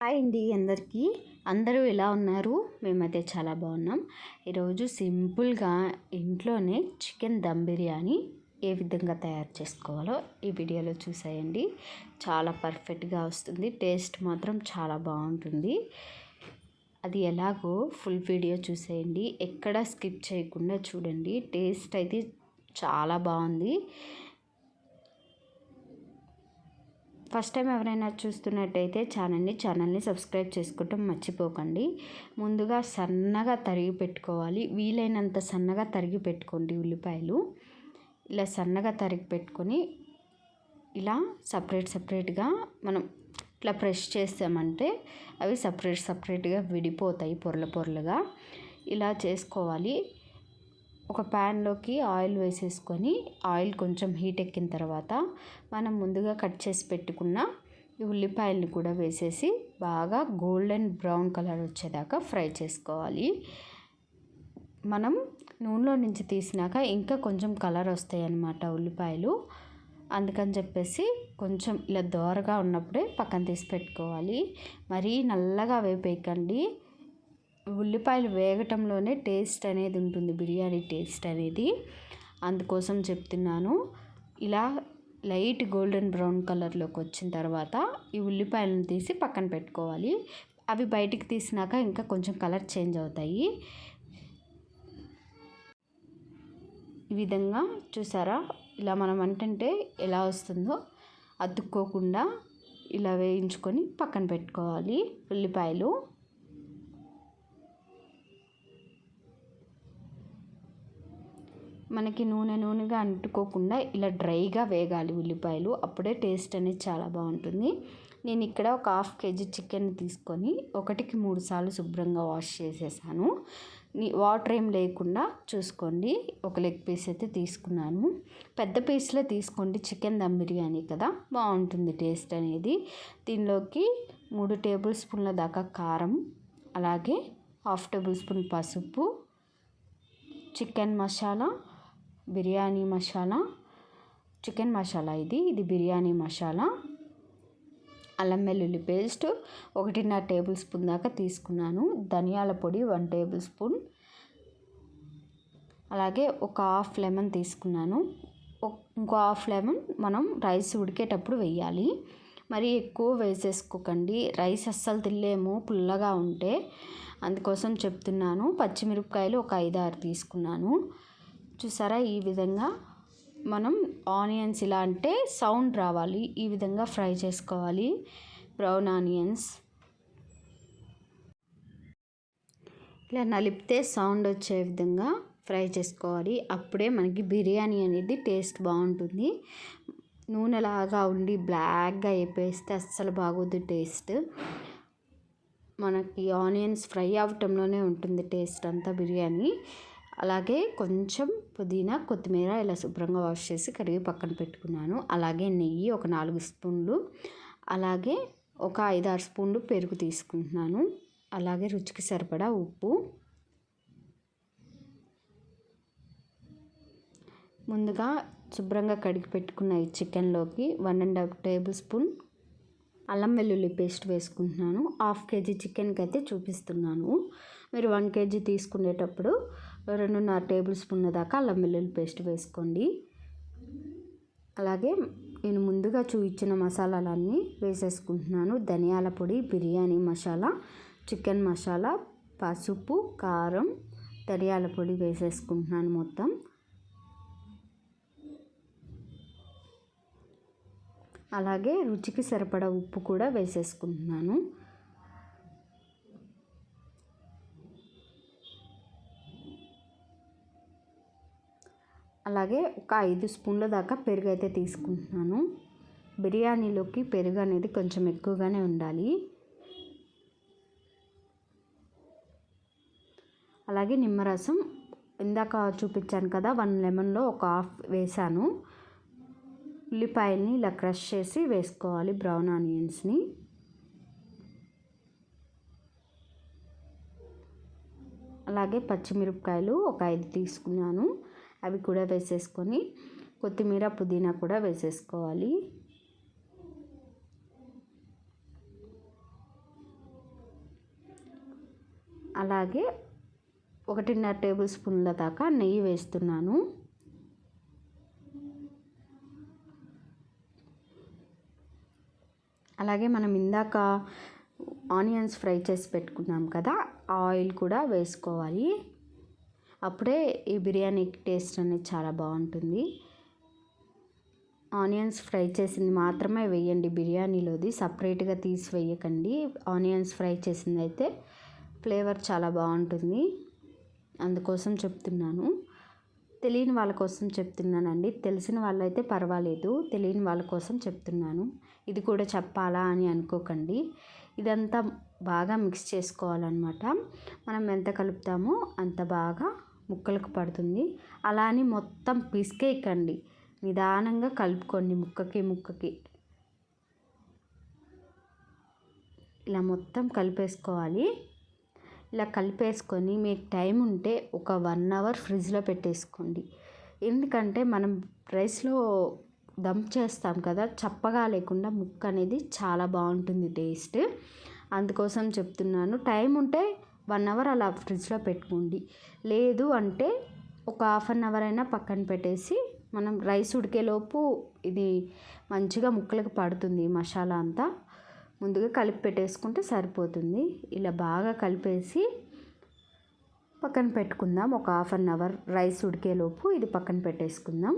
Hi అండి అందరికీ. అందరూ ఎలా ఉన్నారు? మేమైతే చాలా బాగున్నాం. ఈరోజు సింపుల్గా ఇంట్లోనే చికెన్ దమ్ బిర్యానీ ఏ విధంగా తయారు చేసుకోవాలో ఈ వీడియోలో చూసేయండి. చాలా పర్ఫెక్ట్గా వస్తుంది. టేస్ట్ మాత్రం చాలా బాగుంటుంది. అది ఎలాగో ఫుల్ వీడియో చూసేయండి. ఎక్కడ స్కిప్ చేయకుండా చూడండి. టేస్ట్ అయితే చాలా బాగుంది. ఫస్ట్ టైం ఎవరైనా చూస్తున్నట్టయితే ఛానల్ని ఛానల్ని సబ్స్క్రైబ్ చేసుకోవటం మర్చిపోకండి. ముందుగా సన్నగా తరిగి పెట్టుకోవాలి. వీలైనంత సన్నగా తరిగి పెట్టుకోండి ఉల్లిపాయలు. ఇలా సన్నగా తరిగి పెట్టుకొని ఇలా సపరేట్ సపరేట్గా మనం ఇట్లా ప్రెస్ చేస్తామంటే అవి సపరేట్ సపరేట్గా విడిపోతాయి పొరల పొరలుగా. ఇలా చేసుకోవాలి. ఒక ప్యాన్లోకి ఆయిల్ వేసేసుకొని ఆయిల్ కొంచెం హీట్ ఎక్కిన తర్వాత మనం ముందుగా కట్ చేసి పెట్టుకున్న ఉల్లిపాయలను కూడా వేసేసి బాగా గోల్డెన్ బ్రౌన్ కలర్ వచ్చేదాకా ఫ్రై చేసుకోవాలి. మనం నూనెలో నుంచి తీసినాక ఇంకా కొంచెం కలర్ వస్తాయి అన్నమాట ఉల్లిపాయలు. అందుకని చెప్పేసి కొంచెం ఇలా దోరగా ఉన్నప్పుడే పక్కన తీసి పెట్టుకోవాలి. మరీ నల్లగా వేపేయకండి. ఉల్లిపాయలు వేగటంలోనే టేస్ట్ అనేది ఉంటుంది బిర్యానీ టేస్ట్ అనేది. అందుకోసం చెప్తున్నాను. ఇలా లైట్ గోల్డెన్ బ్రౌన్ కలర్లోకి వచ్చిన తర్వాత ఈ ఉల్లిపాయలను తీసి పక్కన పెట్టుకోవాలి. అవి బయటికి తీసినాక ఇంకా కొంచెం కలర్ చేంజ్ అవుతాయి. ఈ విధంగా చూసారా? ఇలా మనం అంటే ఎలా వస్తుందో అతుక్కోకుండా ఇలా వేయించుకొని పక్కన పెట్టుకోవాలి ఉల్లిపాయలు. మనకి నూనె నూనెగా అంటుకోకుండా ఇలా డ్రైగా వేగాలి ఉల్లిపాయలు. అప్పుడే టేస్ట్ అనేది చాలా బాగుంటుంది. నేను ఇక్కడ ఒక హాఫ్ కేజీ చికెన్ తీసుకొని ఒకటికి మూడు సార్లు శుభ్రంగా వాష్ చేసేసాను. వాటర్ ఏం లేకుండా చూసుకోండి. ఒక లెగ్ పీస్ అయితే తీసుకున్నాను. పెద్ద పీస్లో తీసుకోండి. చికెన్ దమ్ బిర్యానీ కదా. బాగుంటుంది టేస్ట్ అనేది. దీనిలోకి మూడు టేబుల్ స్పూన్ల దాకా కారం అలాగే హాఫ్ టేబుల్ స్పూన్ పసుపు చికెన్ మసాలా బిర్యానీ మసాలా చికెన్ మసాలా ఇది. ఇది బిర్యానీ మసాలా. అల్లం వెల్లుల్లి పేస్ట్ ఒకటిన్నర టేబుల్ స్పూన్ దాకా తీసుకున్నాను. ధనియాల పొడి వన్ టేబుల్ స్పూన్. అలాగే ఒక హాఫ్ లెమన్ తీసుకున్నాను. ఇంకో హాఫ్ లెమన్ మనం రైస్ ఉడికేటప్పుడు వేయాలి మరి ఎక్కువ వేసేసుకోకండి. రైస్ అస్సలు తినలేము పుల్లగా ఉంటే. అందుకోసం చెప్తున్నాను. పచ్చిమిరపకాయలు ఒక ఐదు ఆరు తీసుకున్నాను. చూసారా? ఈ విధంగా మనం ఆనియన్స్ ఇలా అంటే సౌండ్ రావాలి. ఈ విధంగా ఫ్రై చేసుకోవాలి. Brown onions. ఇలా నలిపితే సౌండ్ వచ్చే విధంగా ఫ్రై చేసుకోవాలి. అప్పుడే మనకి బిర్యానీ అనేది టేస్ట్ బాగుంటుంది. నూనెలాగా ఉండి బ్లాక్గా వేపేస్తే అస్సలు బాగోదు టేస్ట్. మనకి ఆనియన్స్ ఫ్రై అవటంలోనే ఉంటుంది టేస్ట్ అంతా బిర్యానీ. అలాగే కొంచెం పుదీనా కొత్తిమీర ఇలా శుభ్రంగా వాష్ చేసి కడిగి పక్కన పెట్టుకున్నాను. అలాగే నెయ్యి ఒక నాలుగు స్పూన్లు అలాగే ఒక ఐదారు స్పూన్లు పెరుగు తీసుకుంటున్నాను. అలాగే రుచికి సరిపడా ఉప్పు. ముందుగా శుభ్రంగా కడిగి పెట్టుకున్న ఈ చికెన్లోకి one and half tablespoon అల్లం వెల్లుల్లి పేస్ట్ వేసుకుంటున్నాను. హాఫ్ కేజీ చికెన్కి అయితే చూపిస్తున్నాను. మీరు వన్ కేజీ తీసుకునేటప్పుడు రెండున్నర టేబుల్ స్పూన్ దాకా అల్లం వెల్లుల్లి పేస్ట్ వేసుకోండి. అలాగే నేను ముందుగా చూపించిన మసాలాలన్నీ వేసేసుకుంటున్నాను. ధనియాల పొడి బిర్యానీ మసాలా చికెన్ మసాలా పసుపు కారం ధనియాల పొడి వేసేసుకుంటున్నాను మొత్తం. అలాగే రుచికి సరిపడా ఉప్పు కూడా వేసేసుకుంటున్నాను. అలాగే ఒక ఐదు స్పూన్ల దాకా పెరుగు అయితే తీసుకుంటున్నాను. బిర్యానీలోకి పెరుగు అనేది కొంచెం ఎక్కువగానే ఉండాలి. అలాగే నిమ్మరసం ఇందాక చూపించాను కదా వన్ లెమన్లో ఒక హాఫ్ వేసాను. ఉల్లిపాయల్ని ఇలా క్రష్ చేసి వేసుకోవాలి బ్రౌన్ ఆనియన్స్ని. అలాగే పచ్చిమిరపకాయలు ఒక ఐదు తీసుకున్నాను. అవి కూడా వేసేసుకొని కొత్తిమీర పుదీనా కూడా వేసేసుకోవాలి. అలాగే ఒకటిన్నర టేబుల్ స్పూన్ల దాకా నెయ్యి వేస్తున్నాను. అలాగే మనం ఇందాక ఆనియన్స్ ఫ్రై చేసి పెట్టుకున్నాం కదా ఆయిల్ కూడా వేసుకోవాలి. అప్పుడే ఈ బిర్యానీ టేస్ట్ అనేది చాలా బాగుంటుంది. ఆనియన్స్ ఫ్రై చేసింది మాత్రమే వేయండి బిర్యానీలోది. సపరేట్గా తీసి వేయకండి. ఆనియన్స్ ఫ్రై చేసింది అయితే ఫ్లేవర్ చాలా బాగుంటుంది. అందుకోసం చెప్తున్నాను. తెలియని వాళ్ళ కోసం చెప్తున్నానండి. తెలిసిన వాళ్ళైతే పర్వాలేదు. తెలియని వాళ్ళ కోసం చెప్తున్నాను. ఇది కూడా చెప్పాలా అని అనుకోకండి. ఇదంతా బాగా మిక్స్ చేసుకోవాలన్నమాట. మనం ఎంత కలుపుతామో అంత బాగా ముక్కలకు పడుతుంది. అలా అని మొత్తం పిసికేయకండి. నిదానంగా కలుపుకోండి ముక్కకి ముక్కకి. ఇలా మొత్తం కలిపేసుకోవాలి. ఇలా కలిపేసుకొని మీకు టైం ఉంటే ఒక వన్ అవర్ ఫ్రిడ్జ్లో పెట్టేసుకోండి. ఎందుకంటే మనం రైస్లో దమ్ చేస్తాం కదా చప్పగా లేకుండా ముక్క అనేది చాలా బాగుంటుంది టేస్ట్. అందుకోసం చెప్తున్నాను టైం ఉంటే వన్ అవర్ అలా ఫ్రిడ్జ్లో పెట్టుకోండి. లేదు అంటే ఒక హాఫ్ అన్ అవర్ అయినా పక్కన పెట్టేసి మనం రైస్ ఉడికేలోపు ఇది మంచిగా ముక్కలకు పడుతుంది మసాలా అంతా. ముందుగా కలిపి పెట్టేసుకుంటే సరిపోతుంది. ఇలా బాగా కలిపేసి పక్కన పెట్టుకుందాం. ఒక హాఫ్ అన్ అవర్ రైస్ ఉడికేలోపు ఇది పక్కన పెట్టేసుకుందాం.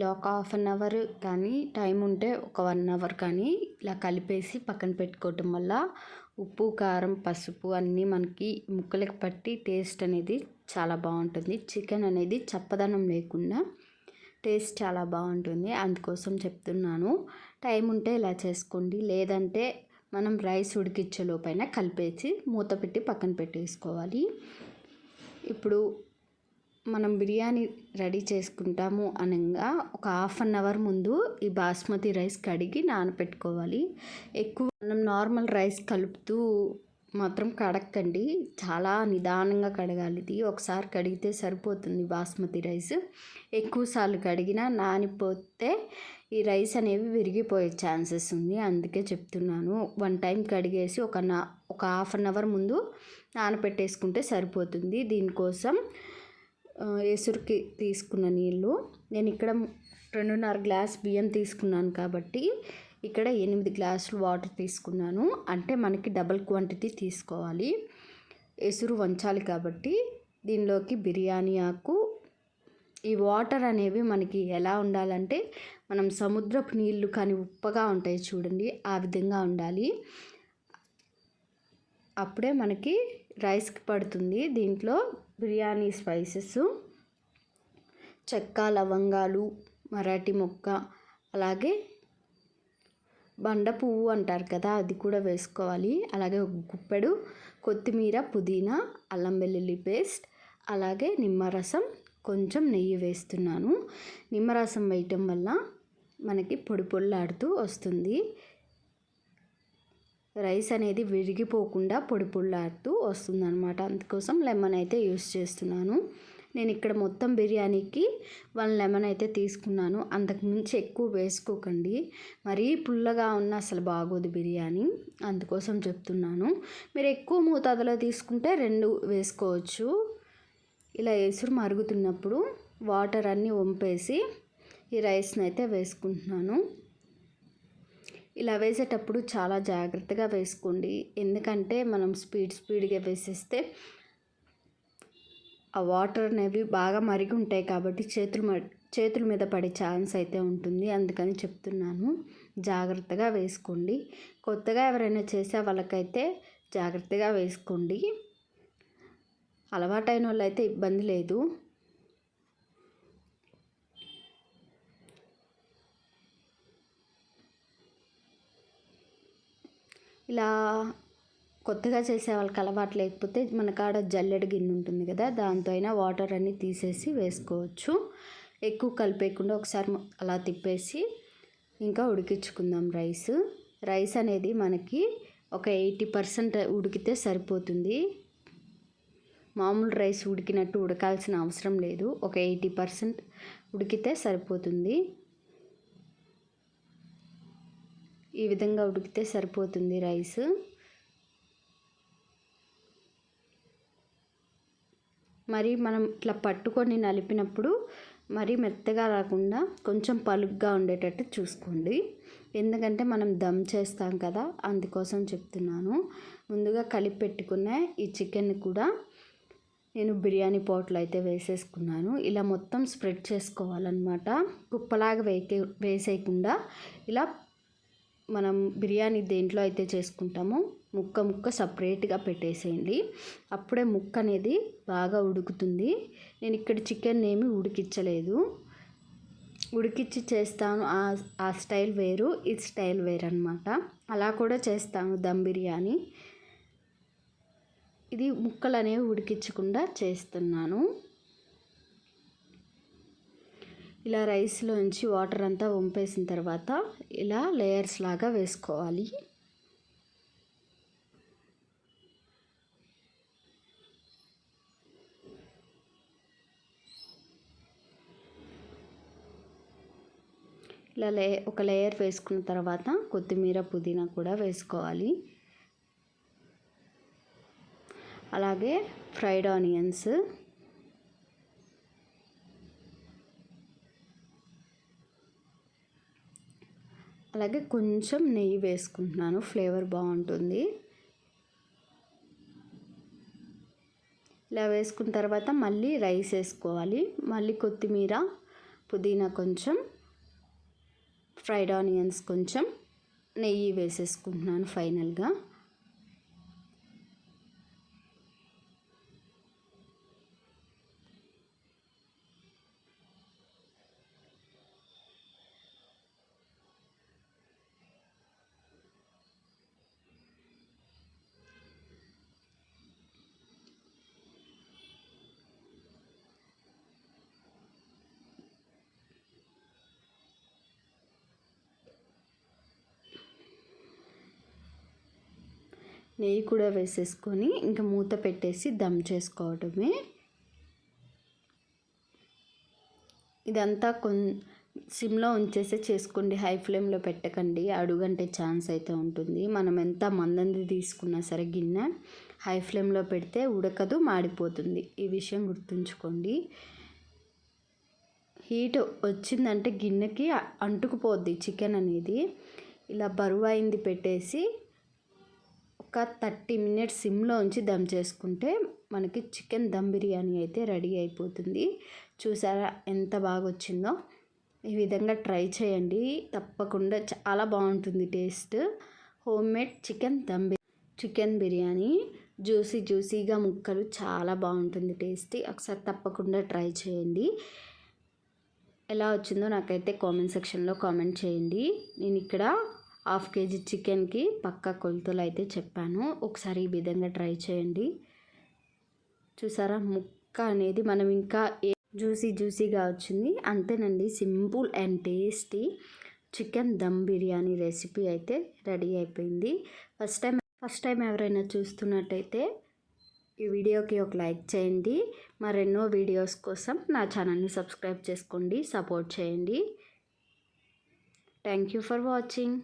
ఇలా ఒక హాఫ్ అన్ అవర్ కానీ టైం ఉంటే ఒక వన్ అవర్ కానీ ఇలా కలిపేసి పక్కన పెట్టుకోవటం వల్ల ఉప్పు కారం పసుపు అన్నీ మనకి ముక్కలకి పట్టి టేస్ట్ అనేది చాలా బాగుంటుంది. చికెన్ అనేది చప్పదనం లేకుండా టేస్ట్ చాలా బాగుంటుంది. అందుకోసం చెప్తున్నాను. టైం ఉంటే ఇలా చేసుకోండి. లేదంటే మనం రైస్ ఉడికిచ్చే లోపైన కలిపేసి మూత పెట్టి పక్కన పెట్టేసుకోవాలి. ఇప్పుడు మనం బిర్యానీ రెడీ చేసుకుంటాము అనగా ఒక హాఫ్ అన్ అవర్ ముందు ఈ బాస్మతి రైస్ కడిగి నానబెట్టుకోవాలి ఎక్కువ మనం నార్మల్ రైస్ కలుపుతూ మాత్రం కడక్కండి. చాలా నిదానంగా కడగాలి. ఇది ఒకసారి కడిగితే సరిపోతుంది బాస్మతి రైస్. ఎక్కువసార్లు కడిగినా నానిపోతే ఈ రైస్ అనేవి విరిగిపోయే ఛాన్సెస్ ఉంది. అందుకే చెప్తున్నాను. వన్ టైం కడిగేసి ఒక నా ఒక హాఫ్ అన్ అవర్ ముందు నానపెట్టేసుకుంటే సరిపోతుంది. దీనికోసం ఎసురుకి తీసుకున్న నీళ్ళు. నేను ఇక్కడ రెండున్నర గ్లాస్ బియ్యం తీసుకున్నాను కాబట్టి ఇక్కడ ఎనిమిది గ్లాసులు వాటర్ తీసుకున్నాను. అంటే మనకి డబల్ క్వాంటిటీ తీసుకోవాలి. ఎసురు వంచాలి కాబట్టి దీనిలోకి బిర్యానీ ఆకు. ఈ వాటర్ అనేవి మనకి ఎలా ఉండాలంటే మనం సముద్రపు నీళ్ళు కానీ ఉప్పగా ఉంటాయి చూడండి ఆ విధంగా ఉండాలి. అప్పుడే మనకి రైస్కి పడుతుంది. దీంట్లో బిర్యానీ స్పైసెస్ చెక్క లవంగాలు మరాఠీ మొక్క అలాగే బండ పువ్వు అంటారు కదా అది కూడా వేసుకోవాలి. అలాగే ఒక గుప్పెడు కొత్తిమీర పుదీనా అల్లం వెల్లుల్లి పేస్ట్ అలాగే నిమ్మరసం కొంచెం నెయ్యి వేస్తున్నాను. నిమ్మరసం వేయటం వల్ల మనకి పొడి పొళ్ళాడుతూ వస్తుంది. రైస్ అనేది విరిగిపోకుండా పొడి పొల్లాడుతూ వస్తుంది అనమాట అందుకోసం లెమన్ అయితే యూస్ చేస్తున్నాను. నేను ఇక్కడ మొత్తం బిర్యానీకి వన్ లెమన్ అయితే తీసుకున్నాను. అంతకు మించి ఎక్కువ వేసుకోకండి. మరీ పుల్లగా ఉన్న అసలు బాగోదు బిర్యానీ. అందుకోసం చెప్తున్నాను. మీరు ఎక్కువ మోతాదులో తీసుకుంటే రెండు వేసుకోవచ్చు. ఇలా ఎసురు మరుగుతున్నప్పుడు వాటర్ అన్నీ వంపేసి ఈ రైస్ని అయితే వేసుకుంటున్నాను. ఇలా వేసేటప్పుడు చాలా జాగ్రత్తగా వేసుకోండి. ఎందుకంటే మనం స్పీడ్ స్పీడ్గా వేసేస్తే ఆ వాటర్ అనేవి బాగా మరిగి ఉంటాయి కాబట్టి చేతులు చేతుల మీద పడే ఛాన్స్ అయితే ఉంటుంది. అందుకని చెప్తున్నాను జాగ్రత్తగా వేసుకోండి. కొత్తగా ఎవరైనా చేసే వాళ్ళకైతే జాగ్రత్తగా వేసుకోండి. అలవాటైన వాళ్ళు అయితే ఇబ్బంది లేదు. ఇలా కొత్తగా చేసే వాళ్ళకి అలవాటు లేకపోతే మన కాడ జల్లెడ గిన్నె ఉంటుంది కదా దాంతో అయినా వాటర్ అన్నీ తీసేసి వేసుకోవచ్చు. ఎక్కువ కలిపేయకుండా ఒకసారి అలా తిప్పేసి ఇంకా ఉడికించుకుందాం రైస్. రైస్ అనేది మనకి ఒక ఎయిటీ పర్సెంట్ ఉడికితే సరిపోతుంది. మామూలు రైస్ ఉడికినట్టు ఉడకాల్సిన అవసరం లేదు. ఒక ఎయిటీ పర్సెంట్ ఉడికితే సరిపోతుంది. ఈ విధంగా ఉడికితే సరిపోతుంది రైస్. మరి మనం ఇట్లా పట్టుకొని నలిపినప్పుడు మరీ మెత్తగా రాకుండా కొంచెం పలుగ్గా ఉండేటట్టు చూసుకోండి. ఎందుకంటే మనం దమ్ చేస్తాం కదా అందుకోసం చెప్తున్నాను. ముందుగా కలిపి పెట్టుకున్న ఈ చికెన్ కూడా నేను బిర్యానీ పాట్లో అయితే వేసేసుకున్నాను. ఇలా మొత్తం స్ప్రెడ్ చేసుకోవాలన్నమాట. కుప్పలాగా వేకే వేసేయకుండా ఇలా మనం బిర్యానీ దేంట్లో అయితే చేసుకుంటామో ముక్క ముక్క సపరేట్గా పెట్టేసేయండి. అప్పుడే ముక్క అనేది బాగా ఉడుకుతుంది. నేను ఇక్కడ చికెన్ ఏమి ఉడికించలేదు. ఉడికిచ్చి చేస్తాను. ఆ స్టైల్ వేరు ఈ స్టైల్ వేరు అనమాట అలా కూడా చేస్తాను దమ్ బిర్యానీ. ఇది ముక్కలు అనేవి ఉడికించకుండా చేస్తున్నాను. ఇలా రైస్లోంచి వాటర్ అంతా వంపేసిన తర్వాత ఇలా లేయర్స్ లాగా వేసుకోవాలి. ఇలా లే ఒక లేయర్ వేసుకున్న తర్వాత కొత్తిమీర పుదీనా కూడా వేసుకోవాలి. అలాగే ఫ్రైడ్ ఆనియన్స్ అలాగే కొంచెం నెయ్యి వేసుకుంటున్నాను. ఫ్లేవర్ బాగుంటుంది. ఇలా వేసుకున్న తర్వాత మళ్ళీ రైస్ వేసుకోవాలి. మళ్ళీ కొత్తిమీర పుదీనా కొంచెం ఫ్రైడ్ ఆనియన్స్ కొంచెం నెయ్యి వేసేసుకుంటున్నాను ఫైనల్గా. నెయ్యి కూడా వేసేసుకొని ఇంకా మూత పెట్టేసి దమ్ చేసుకోవడమే. ఇదంతా కొన్ సిమ్లో ఉంచేసి చేసుకోండి. హై ఫ్లేమ్లో పెట్టకండి. అడుగంటే ఛాన్స్ అయితే ఉంటుంది. మనం ఎంత మందంది తీసుకున్నా సరే గిన్నె హై ఫ్లేమ్లో పెడితే ఉడకదు మాడిపోతుంది. ఈ విషయం గుర్తుంచుకోండి. హీట్ వచ్చిందంటే గిన్నెకి అంటుకుపోద్ది చికెన్ అనేది. ఇలా బరువు అయింది పెట్టేసి ఒక థర్టీ మినిట్స్ సిమ్లో ఉంచి దమ్ చేసుకుంటే మనకి చికెన్ దమ్ బిర్యానీ అయితే రెడీ అయిపోతుంది. చూసారా ఎంత బాగా వచ్చిందో ఈ విధంగా ట్రై చేయండి. తప్పకుండా చాలా బాగుంటుంది taste. Home made chicken dum chicken biryani. Juicy జ్యూసీగా ముక్కలు చాలా బాగుంటుంది టేస్ట్. ఒకసారి తప్పకుండా ట్రై చేయండి. ఎలా వచ్చిందో నాకైతే కామెంట్ సెక్షన్లో కామెంట్ చేయండి. నేను ఇక్కడ హాఫ్ కేజీ చికెన్కి పక్క కొలతలు అయితే చెప్పాను. ఒకసారి ఈ విధంగా ట్రై చేయండి. చూసారా? ముక్క అనేది మనం ఇంకా ఏ జ్యూసీ జ్యూసీగా వచ్చింది. అంతేనండి simple and tasty chicken dum biryani recipe అయితే రెడీ అయిపోయింది. ఫస్ట్ టైం ఫస్ట్ టైం ఎవరైనా చూస్తున్నట్టయితే ఈ వీడియోకి ఒక లైక్ చేయండి. మరెన్నో వీడియోస్ కోసం నా ఛానల్ని సబ్స్క్రైబ్ చేసుకోండి సపోర్ట్ చేయండి. Thank you for watching.